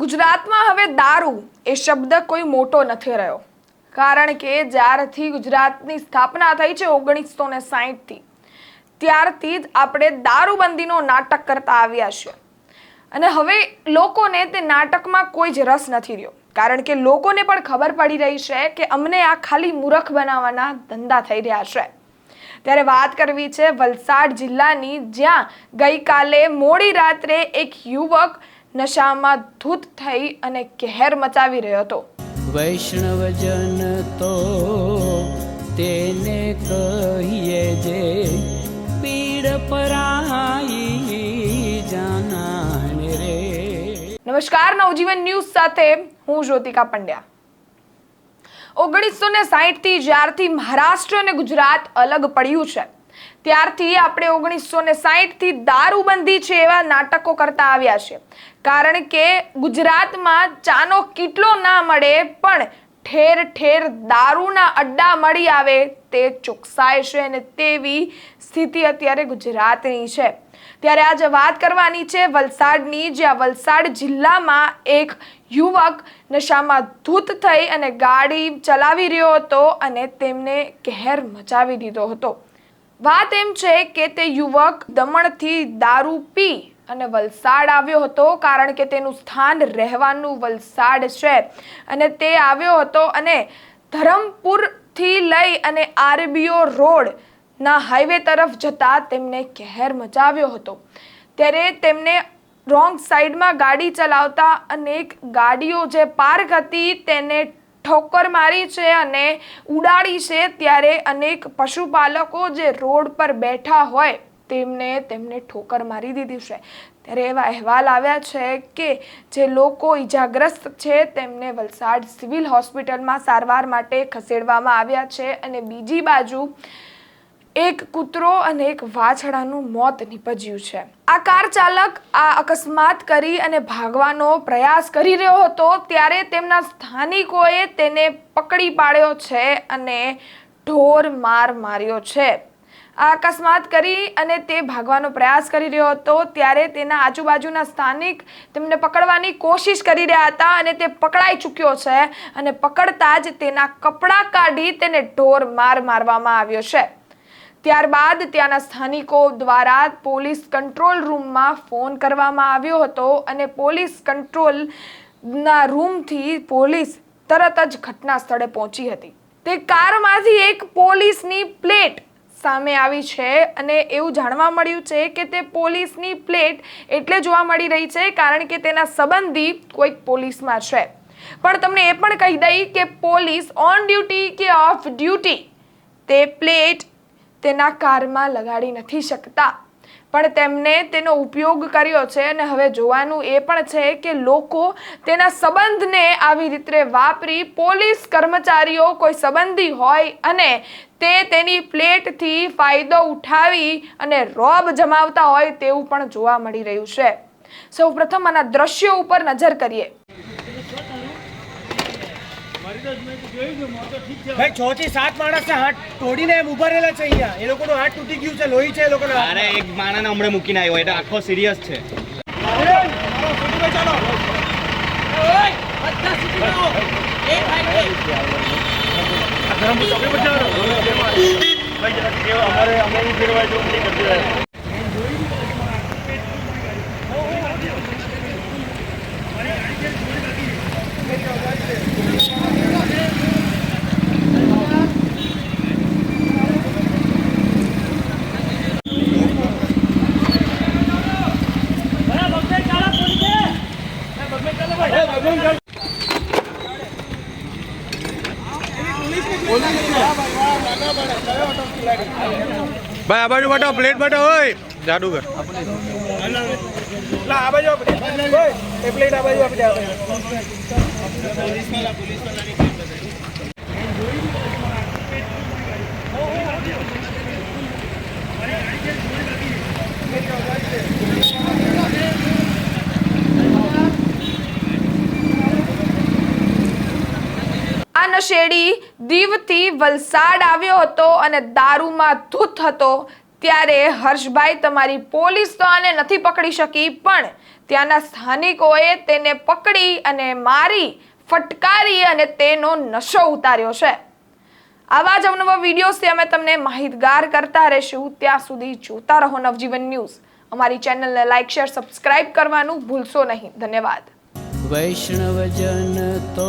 ગુજરાતમાં હવે દારૂ એ શબ્દ કોઈ મોટો નથી રહ્યો. કારણ કે જ્યારથી ગુજરાતની સ્થાપના થઈ છે ઓગણીસો ને સાહીઠથી, ત્યારથી જ આપણે દારૂબંધીનો નાટક કરતા આવ્યા છીએ. અને હવે લોકોને તે નાટકમાં કોઈ જ રસ નથી રહ્યો. કારણ કે લોકોને પણ ખબર પડી રહી છે કે અમને આ ખાલી મૂરખ બનાવવાના ધંધા થઈ રહ્યા છે. ત્યારે વાત કરવી છે વલસાડ જિલ્લાની, જ્યાં ગઈકાલે મોડી રાત્રે એક યુવક નશામાં ધૂત થઈ અને કહેર મચાવી રહ્યો હતો. વૈષ્ણવજન તો તેને કહીએ જે પીડ પરાઈ જાનાને રે. નમસ્કાર નવજીવન ન્યૂઝ સાથે હું જ્યોતિકા પંડ્યા. ઓગણીસો ને સાહીઠથી જ્યારથી મહારાષ્ટ્ર અને ગુજરાત અલગ પડ્યું છે. ત્યારથી આપણે ઓગણીસો ને સાહીઠથી દારૂબંધી છે એવા નાટકો કરતા આવ્યા છે. કારણ કે ગુજરાતમાં ચાનો કેટલો ના મળે, પણ ઠેર ઠેર દારૂના અડ્ડા મળી આવે, તે ચોકસાય છે અને તેવી સ્થિતિ અત્યારે ગુજરાતની છે. ત્યારે આજે વાત કરવાની છે વલસાડની, જ્યાં વલસાડ જિલ્લામાં એક યુવક નશામાં ધૂત થઈ અને ગાડી ચલાવી રહ્યો હતો અને તેમને કહેર મચાવી દીધો હતો. વાત એમ છે કે તે યુવક દમણથી દારૂ પી અને વલસાડ આવ્યો હતો કારણ કે તેનું સ્થાન રહેવાનું વલસાડ છે. અને તે આવ્યો હતો અને ધરમપુરથી લઈ અને આરબીઓ રોડના હાઈવે તરફ જતા તેમને કહેર મચાવ્યો હતો. ત્યારે તેમને રોંગ સાઈડમાં ગાડી ચલાવતા અનેક ગાડીઓ જે પાર્ક હતી તેને ઠોકર મારી છે અને ઉડાડી છે ત્યારે અનેક પશુપાલકો જે રોડ પર બેઠા હોય તેમને તેમને ઠોકર મારી દીધી છે. ત્યારે એવા અહેવાલ આવ્યા છે કે જે લોકો ઈજાગ્રસ્ત છે તેમને વલસાડ સિવિલ હોસ્પિટલમાં સારવાર માટે ખસેડવામાં આવ્યા છે અને બીજી બાજુ એક કૂતરો અને એક વાછડાનું મોત નીપજ્યું છે. આ કાર ચાલક આ અકસ્માત કરી અને ભાગવાનો પ્રયાસ કરી રહ્યો હતો ત્યારે તેમના સ્થાનિકોએ તેને પકડી પાડ્યો છે અને ઢોર માર માર્યો છે. આ અકસ્માત કરી અને તે ભાગવાનો પ્રયાસ કરી રહ્યો હતો. ત્યારે તેના આજુબાજુના સ્થાનિક તેમને પકડવાની કોશિશ કરી રહ્યા હતા અને તે પકડાઈ ચૂક્યો છે અને પકડતા જ તેના કપડાં કાઢી તેને ઢોર માર મારવામાં આવ્યો છે. ત્યારબાદ ત્યાંના સ્થાનિકો દ્વારા પોલીસ કંટ્રોલ રૂમમાં ફોન કરવામાં આવ્યો હતો અને પોલીસ કંટ્રોલના રૂમથી પોલીસ તરત જ ઘટના સ્થળે પહોંચી હતી. તે કારમાંથી એક પોલીસની પ્લેટ સામે આવી છે અને એવું જાણવા મળ્યું છે કે તે પોલીસની પ્લેટ એટલે જોવા મળી રહી છે કારણ કે તેના સંબંધી કોઈક પોલીસમાં છે. પણ તમને એ પણ કહી દઈ કે પોલીસ ઓન ડ્યુટી કે ઓફ ડ્યુટી તે પ્લેટ તેના કારમાં લગાડી નથી શકતા. પણ તેમને તેનો ઉપયોગ કર્યો છે અને હવે જોવાનું એ પણ છે કે લોકો તેના સંબંધને આવી રીતે વાપરી પોલીસ કર્મચારીઓ કોઈ સંબંધી હોય અને તે તેની પ્લેટથી ફાયદો ઉઠાવી અને રોબ જમાવતા હોય તેવું પણ જોવા મળી રહ્યું છે. સૌ પ્રથમ આના દ્રશ્યો ઉપર નજર કરીએ. ભાઈ છ થી સાત માણસ હાથ તોડીને એમ ઊભા રહેલા છે અહીંયા. એ લોકોનો હાથ તૂટી ગયું છે લોહી છે એ લોકોના અરે એક માણસને હમણાં મૂકીને આવ્યો એટલે આખો સિરિયસ છે. અમારે અમારું ફેરવાય તો નહીં કરતી રહ્યા Venga, venga. ભાઈ, આ બાજુ બટો, પ્લેટ બટો હોય. જાદુગર ના આ બાજુ એ પ્લેટ આ બાજુ આપી દે નશેડી દીવથી વલસાડ આવ્યો હતો અને દારૂમાં ધૂત હતો, ત્યારે હર્ષભાઈ તમારી પોલીસ તો આને નથી પકડી શકી, પણ ત્યાંના સ્થાનિકોએ તેને પકડી અને મારી, ફટકારી અને તેનો નશો ઉતાર્યો છે. આવા જ અવનવા વિડીયોઝથી અમે તમને માહિતગાર કરતા રહીશું. ત્યાં સુધી જોતા રહો નવજીવન ન્યૂઝ. અમારી ચેનલને લાઇક શેર, સબસ્ક્રાઇબ કરવાનું ભૂલશો નહીં. ધન્યવાદ. વૈષ્ણવજન તો